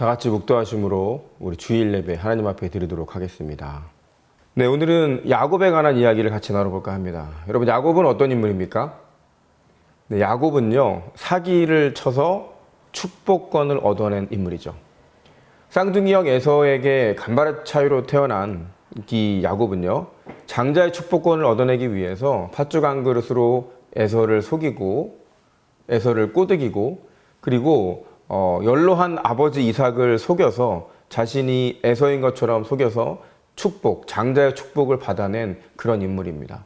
다 같이 묵도하심으로 우리 주일 예배 하나님 앞에 드리도록 하겠습니다. 네, 오늘은 야곱에 관한 이야기를 같이 나눠볼까 합니다. 여러분, 야곱은 어떤 인물입니까? 네, 야곱은요, 사기를 쳐서 축복권을 얻어낸 인물이죠. 쌍둥이 형 에서에게 간발의 차이로 태어난 이 야곱은요, 장자의 축복권을 얻어내기 위해서 팥죽 한 그릇으로 에서를 속이고, 에서를 꼬드기고, 그리고 어, 연로한 아버지 이삭을 속여서 자신이 에서인 것처럼 속여서 축복, 장자의 축복을 받아낸 그런 인물입니다.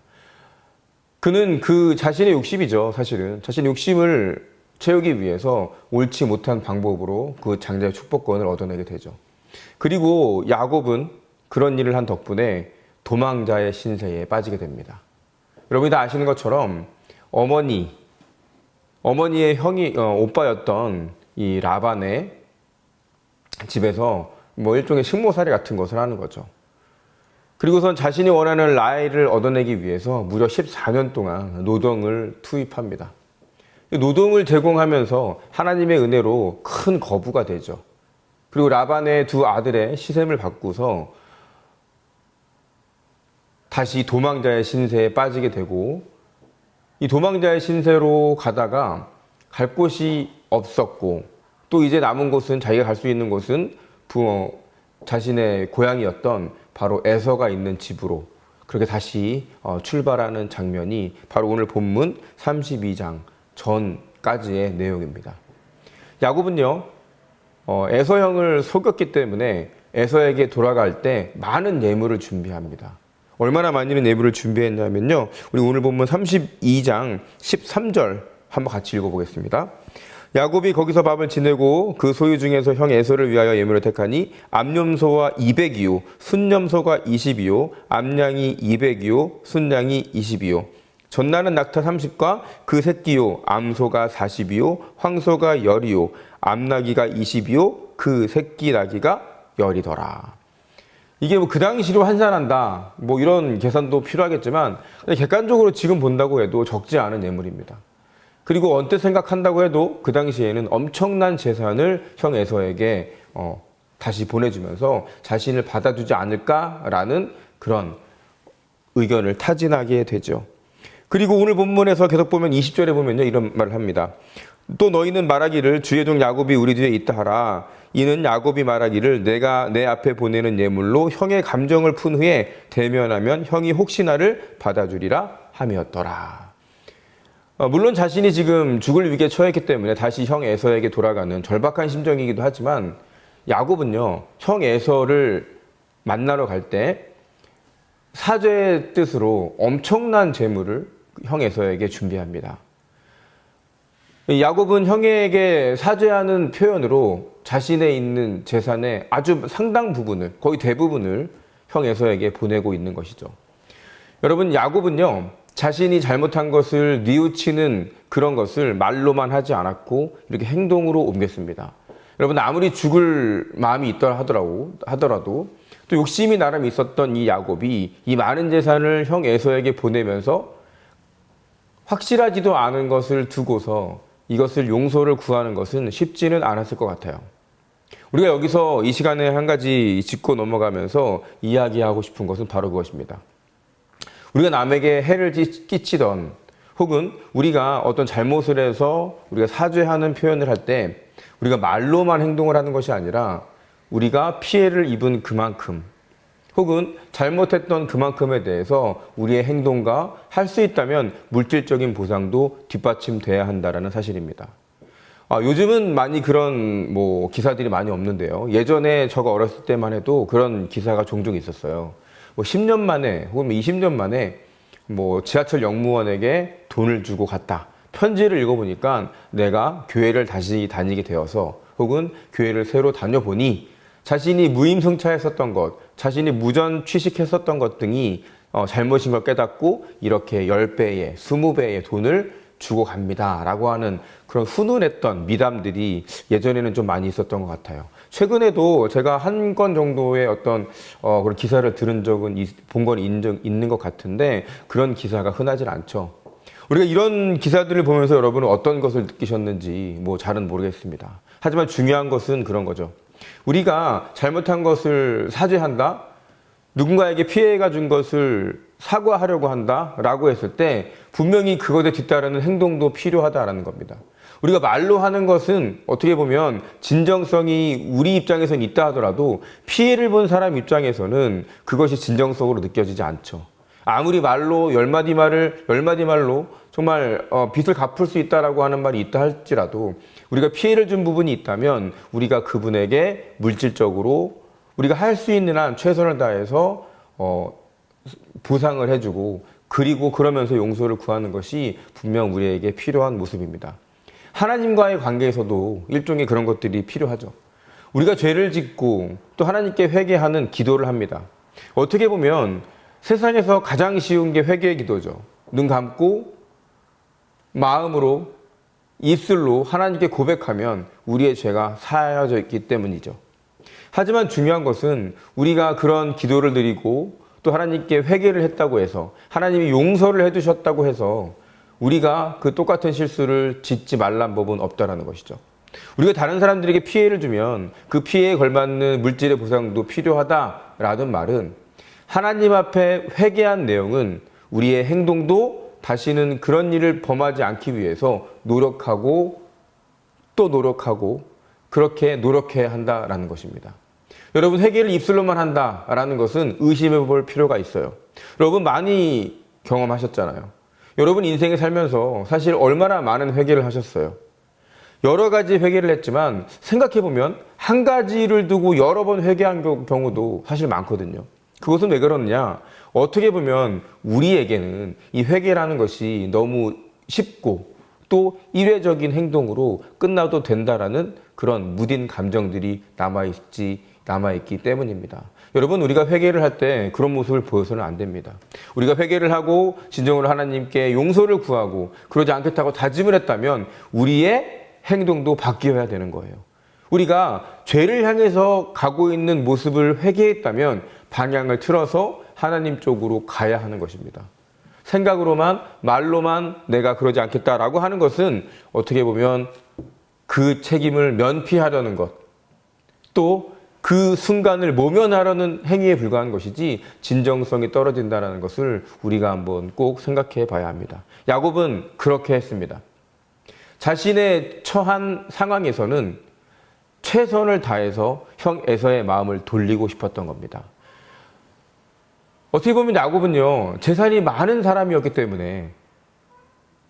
그는 그 자신의 욕심이죠, 사실은. 자신의 욕심을 채우기 위해서 옳지 못한 방법으로 그 장자의 축복권을 얻어내게 되죠. 그리고 야곱은 그런 일을 한 덕분에 도망자의 신세에 빠지게 됩니다. 여러분이 다 아시는 것처럼 어머니, 어머니의 형이, 어, 오빠였던 이 라반의 집에서 뭐 일종의 식모살이 같은 것을 하는 거죠. 그리고선 자신이 원하는 라헬을 얻어내기 위해서 무려 14년 동안 노동을 투입합니다. 이 노동을 제공하면서 하나님의 은혜로 큰 거부가 되죠. 그리고 라반의 두 아들의 시샘을 받고서 다시 도망자의 신세에 빠지게 되고 이 도망자의 신세로 가다가 갈 곳이 없었고 또 이제 남은 곳은 자기가 갈 수 있는 곳은 부어 자신의 고향이었던 바로 에서가 있는 집으로 그렇게 다시 어, 출발하는 장면이 바로 오늘 본문 32장 전까지의 내용입니다. 야곱은요 어, 에서 형을 속였기 때문에 에서에게 돌아갈 때 많은 예물을 준비합니다. 얼마나 많은 예물을 준비했냐면요. 우리 오늘 본문 32장 13절 한번 같이 읽어보겠습니다. 야곱이 거기서 밤을 지내고 그 소유 중에서 형 에서를 위하여 예물을 택하니 암염소와 200이요 순염소가 20이요 암양이 200이요 순양이 20이요 전날은 낙타 30과 그 새끼요 암소가 40이요 황소가 10이요 암나기가 20이요 그 새끼 나기가 10이더라. 이게 뭐 그 당시로 환산한다 뭐 이런 계산도 필요하겠지만 객관적으로 지금 본다고 해도 적지 않은 예물입니다. 그리고 언뜻 생각한다고 해도 그 당시에는 엄청난 재산을 형 에서에게 어, 다시 보내주면서 자신을 받아주지 않을까라는 그런 의견을 타진하게 되죠. 그리고 오늘 본문에서 계속 보면 20절에 보면요 이런 말을 합니다. 또 너희는 말하기를 주의 종 야곱이 우리 뒤에 있다 하라. 이는 야곱이 말하기를 내가 내 앞에 보내는 예물로 형의 감정을 푼 후에 대면하면 형이 혹시 나를 받아주리라 함이었더라. 어, 물론 자신이 지금 죽을 위기에 처했기 때문에 다시 형 에서에게 돌아가는 절박한 심정이기도 하지만 야곱은요 형 에서를 만나러 갈 때 사죄의 뜻으로 엄청난 재물을 형 에서에게 준비합니다. 야곱은 형에게 사죄하는 표현으로 자신의 있는 재산의 아주 상당 부분을 거의 대부분을 형 에서에게 보내고 있는 것이죠. 여러분 야곱은요 자신이 잘못한 것을 뉘우치는 그런 것을 말로만 하지 않았고 이렇게 행동으로 옮겼습니다. 여러분 아무리 죽을 마음이 있더라 하더라도 하더라도 또 욕심이 나름 있었던 이 야곱이 이 많은 재산을 형 에서에게 보내면서 확실하지도 않은 것을 두고서 이것을 용서를 구하는 것은 쉽지는 않았을 것 같아요. 우리가 여기서 이 시간에 한 가지 짚고 넘어가면서 이야기하고 싶은 것은 바로 그것입니다. 우리가 남에게 해를 끼치던 혹은 우리가 어떤 잘못을 해서 우리가 사죄하는 표현을 할 때 우리가 말로만 행동을 하는 것이 아니라 우리가 피해를 입은 그만큼 혹은 잘못했던 그만큼에 대해서 우리의 행동과 할 수 있다면 물질적인 보상도 뒷받침돼야 한다라는 사실입니다. 아, 요즘은 많이 그런 뭐 기사들이 많이 없는데요. 예전에 저가 어렸을 때만 해도 그런 기사가 종종 있었어요. 뭐 10년 만에 혹은 20년 만에 뭐 지하철 영무원에게 돈을 주고 갔다. 편지를 읽어보니까 내가 교회를 다시 다니게 되어서 혹은 교회를 새로 다녀보니 자신이 무임승차했었던 것, 자신이 무전 취식했었던 것 등이 어, 잘못인 걸 깨닫고 이렇게 10배의, 20배의 돈을 주고 갑니다. 라고 하는 그런 훈훈했던 미담들이 예전에는 좀 많이 있었던 것 같아요. 최근에도 제가 한 건 정도의 어떤 어, 그런 기사를 들은 적은 본건 있는 것 같은데 그런 기사가 흔하진 않죠. 우리가 이런 기사들을 보면서 여러분은 어떤 것을 느끼셨는지 뭐 잘은 모르겠습니다. 하지만 중요한 것은 그런 거죠. 우리가 잘못한 것을 사죄한다? 누군가에게 피해가 준 것을 사과하려고 한다 라고 했을 때 분명히 그것에 뒤따르는 행동도 필요하다라는 겁니다. 우리가 말로 하는 것은 어떻게 보면 진정성이 우리 입장에서는 있다 하더라도 피해를 본 사람 입장에서는 그것이 진정성으로 느껴지지 않죠. 아무리 말로 열 마디 말을 열 마디 말로 정말 어, 빚을 갚을 수 있다라고 하는 말이 있다 할지라도 우리가 피해를 준 부분이 있다면 우리가 그분에게 물질적으로 우리가 할 수 있는 한 최선을 다해서 어, 보상을 해주고 그리고 그러면서 용서를 구하는 것이 분명 우리에게 필요한 모습입니다. 하나님과의 관계에서도 일종의 그런 것들이 필요하죠. 우리가 죄를 짓고 또 하나님께 회개하는 기도를 합니다. 어떻게 보면 세상에서 가장 쉬운 게 회개의 기도죠. 눈 감고 마음으로 입술로 하나님께 고백하면 우리의 죄가 사여져 있기 때문이죠. 하지만 중요한 것은 우리가 그런 기도를 드리고 또 하나님께 회개를 했다고 해서 하나님이 용서를 해두셨다고 해서 우리가 그 똑같은 실수를 짓지 말란 법은 없다라는 것이죠. 우리가 다른 사람들에게 피해를 주면 그 피해에 걸맞는 물질의 보상도 필요하다라는 말은 하나님 앞에 회개한 내용은 우리의 행동도 다시는 그런 일을 범하지 않기 위해서 노력하고 또 노력하고 그렇게 노력해야 한다라는 것입니다. 여러분 회개를 입술로만 한다라는 것은 의심해 볼 필요가 있어요. 여러분 많이 경험하셨잖아요. 여러분 인생에 살면서 사실 얼마나 많은 회개를 하셨어요. 여러 가지 회개를 했지만 생각해 보면 한 가지를 두고 여러 번 회개한 겨- 경우도 사실 많거든요. 그것은 왜 그러느냐? 어떻게 보면 우리에게는 이 회개라는 것이 너무 쉽고 또 일회적인 행동으로 끝나도 된다라는 그런 무딘 감정들이 남아있지 남아있기 때문입니다. 여러분 우리가 회개를 할 때 그런 모습을 보여서는 안 됩니다. 우리가 회개를 하고 진정으로 하나님께 용서를 구하고 그러지 않겠다고 다짐을 했다면 우리의 행동도 바뀌어야 되는 거예요. 우리가 죄를 향해서 가고 있는 모습을 회개했다면 방향을 틀어서 하나님 쪽으로 가야 하는 것입니다. 생각으로만 말로만 내가 그러지 않겠다라고 하는 것은 어떻게 보면 그 책임을 면피하려는 것, 또 그 순간을 모면하려는 행위에 불과한 것이지 진정성이 떨어진다는 것을 우리가 한번 꼭 생각해 봐야 합니다. 야곱은 그렇게 했습니다. 자신의 처한 상황에서는 최선을 다해서 형 에서의 마음을 돌리고 싶었던 겁니다. 어떻게 보면 야곱은요, 재산이 많은 사람이었기 때문에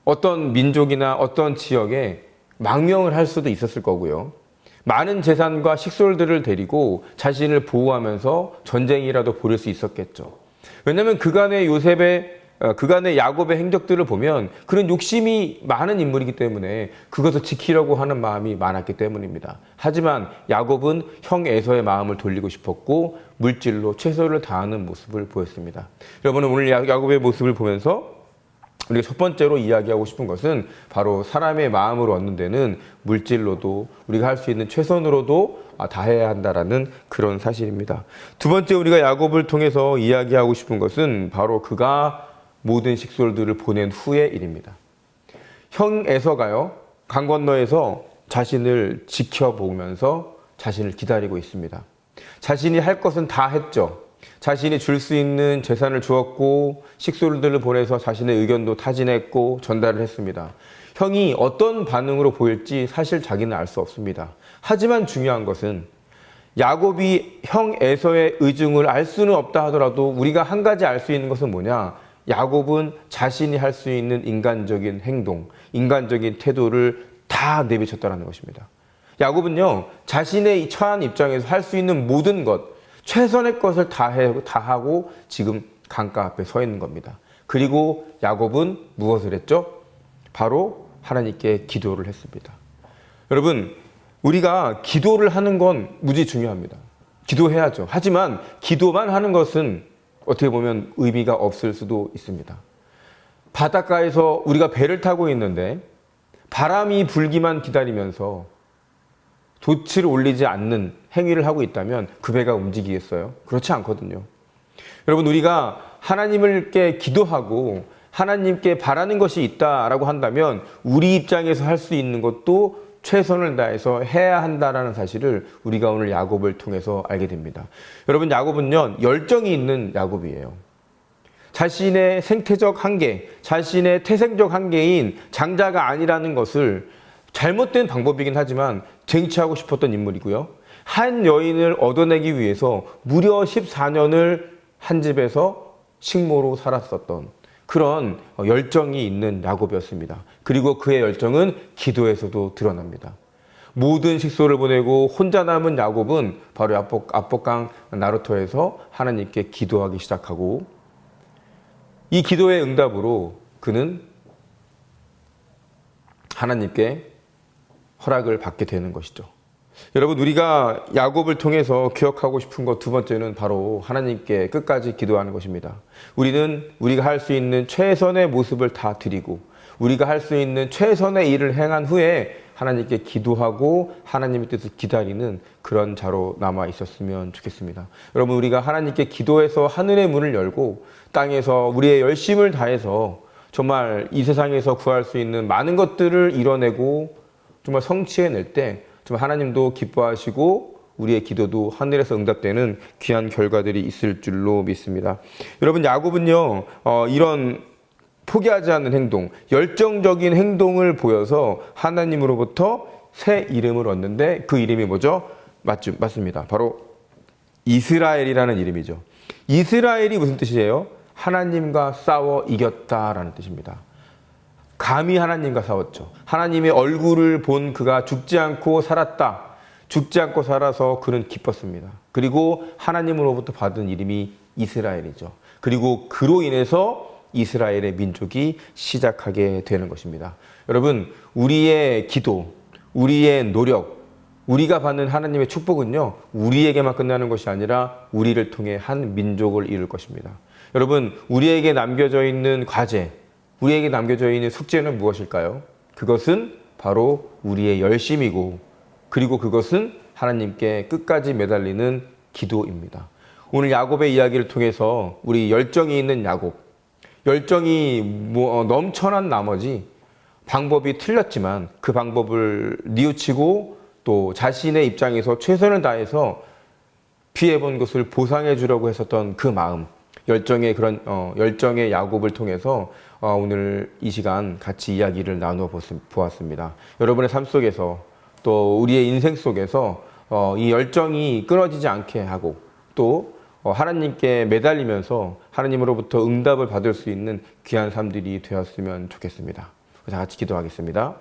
어떤 민족이나 어떤 지역에 망명을 할 수도 있었을 거고요. 많은 재산과 식솔들을 데리고 자신을 보호하면서 전쟁이라도 벌일 수 있었겠죠. 왜냐하면 그간의 요셉의 어, 그간의 야곱의 행적들을 보면 그런 욕심이 많은 인물이기 때문에 그것을 지키려고 하는 마음이 많았기 때문입니다. 하지만 야곱은 형 에서의 마음을 돌리고 싶었고 물질로 최선을 다하는 모습을 보였습니다. 여러분은 오늘 야- 야곱의 모습을 보면서 우리가 첫 번째로 이야기하고 싶은 것은 바로 사람의 마음을 얻는 데는 물질로도 우리가 할 수 있는 최선으로도 아, 다해야 한다라는 그런 사실입니다. 두 번째 우리가 야곱을 통해서 이야기하고 싶은 것은 바로 그가 모든 식솔들을 보낸 후의 일입니다. 형 에서가요 강 건너에서 자신을 지켜보면서 자신을 기다리고 있습니다. 자신이 할 것은 다 했죠. 자신이 줄 수 있는 재산을 주었고 식솔들을 보내서 자신의 의견도 타진했고 전달을 했습니다. 형이 어떤 반응으로 보일지 사실 자기는 알 수 없습니다. 하지만 중요한 것은 야곱이 형 에서의 의중을 알 수는 없다 하더라도 우리가 한 가지 알 수 있는 것은 뭐냐? 야곱은 자신이 할 수 있는 인간적인 행동, 인간적인 태도를 다 내비쳤다는 것입니다. 야곱은요, 자신의 이 처한 입장에서 할 수 있는 모든 것, 최선의 것을 다, 해, 다 하고 지금 강가 앞에 서 있는 겁니다. 그리고 야곱은 무엇을 했죠? 바로 하나님께 기도를 했습니다. 여러분, 우리가 기도를 하는 건 무지 중요합니다. 기도해야죠. 하지만 기도만 하는 것은 어떻게 보면 의미가 없을 수도 있습니다. 바닷가에서 우리가 배를 타고 있는데 바람이 불기만 기다리면서 돛을 올리지 않는 행위를 하고 있다면 그 배가 움직이겠어요? 그렇지 않거든요. 여러분, 우리가 하나님께 기도하고 하나님께 바라는 것이 있다라고 한다면 우리 입장에서 할 수 있는 것도 최선을 다해서 해야 한다라는 사실을 우리가 오늘 야곱을 통해서 알게 됩니다. 여러분 야곱은요 열정이 있는 야곱이에요. 자신의 생태적 한계, 자신의 태생적 한계인 장자가 아니라는 것을 잘못된 방법이긴 하지만 쟁취하고 싶었던 인물이고요. 한 여인을 얻어내기 위해서 무려 14년을 한 집에서 식모로 살았었던 그런 열정이 있는 야곱이었습니다. 그리고 그의 열정은 기도에서도 드러납니다. 모든 식소를 보내고 혼자 남은 야곱은 바로 압복, 압복강 나루토에서 하나님께 기도하기 시작하고 이 기도의 응답으로 그는 하나님께 허락을 받게 되는 것이죠. 여러분 우리가 야곱을 통해서 기억하고 싶은 것 두 번째는 바로 하나님께 끝까지 기도하는 것입니다. 우리는 우리가 할 수 있는 최선의 모습을 다 드리고 우리가 할 수 있는 최선의 일을 행한 후에 하나님께 기도하고 하나님의 뜻을 기다리는 그런 자로 남아 있었으면 좋겠습니다. 여러분 우리가 하나님께 기도해서 하늘의 문을 열고 땅에서 우리의 열심을 다해서 정말 이 세상에서 구할 수 있는 많은 것들을 이뤄내고 정말 성취해낼 때 정말 하나님도 기뻐하시고 우리의 기도도 하늘에서 응답되는 귀한 결과들이 있을 줄로 믿습니다. 여러분 야곱은요 어, 이런 포기하지 않는 행동, 열정적인 행동을 보여서 하나님으로부터 새 이름을 얻는데 그 이름이 뭐죠? 맞죠? 맞습니다. 바로 이스라엘이라는 이름이죠. 이스라엘이 무슨 뜻이에요? 하나님과 싸워 이겼다라는 뜻입니다. 감히 하나님과 싸웠죠. 하나님의 얼굴을 본 그가 죽지 않고 살았다. 죽지 않고 살아서 그는 기뻤습니다. 그리고 하나님으로부터 받은 이름이 이스라엘이죠. 그리고 그로 인해서 이스라엘의 민족이 시작하게 되는 것입니다. 여러분, 우리의 기도, 우리의 노력, 우리가 받는 하나님의 축복은요, 우리에게만 끝나는 것이 아니라 우리를 통해 한 민족을 이룰 것입니다. 여러분, 우리에게 남겨져 있는 과제, 우리에게 남겨져 있는 숙제는 무엇일까요? 그것은 바로 우리의 열심이고, 그리고 그것은 하나님께 끝까지 매달리는 기도입니다. 오늘 야곱의 이야기를 통해서 우리 열정이 있는 야곱, 열정이 뭐, 어, 넘쳐난 나머지 방법이 틀렸지만 그 방법을 뉘우치고 또 자신의 입장에서 최선을 다해서 피해본 것을 보상해 주려고 했었던 그 마음, 열정의 그런 어, 열정의 야곱을 통해서 어, 오늘 이 시간 같이 이야기를 나누어 보았습니다. 여러분의 삶 속에서 또 우리의 인생 속에서 어, 이 열정이 끊어지지 않게 하고 또 어, 하나님께 매달리면서 하나님으로부터 응답을 받을 수 있는 귀한 삶들이 되었으면 좋겠습니다. 자, 같이 기도하겠습니다.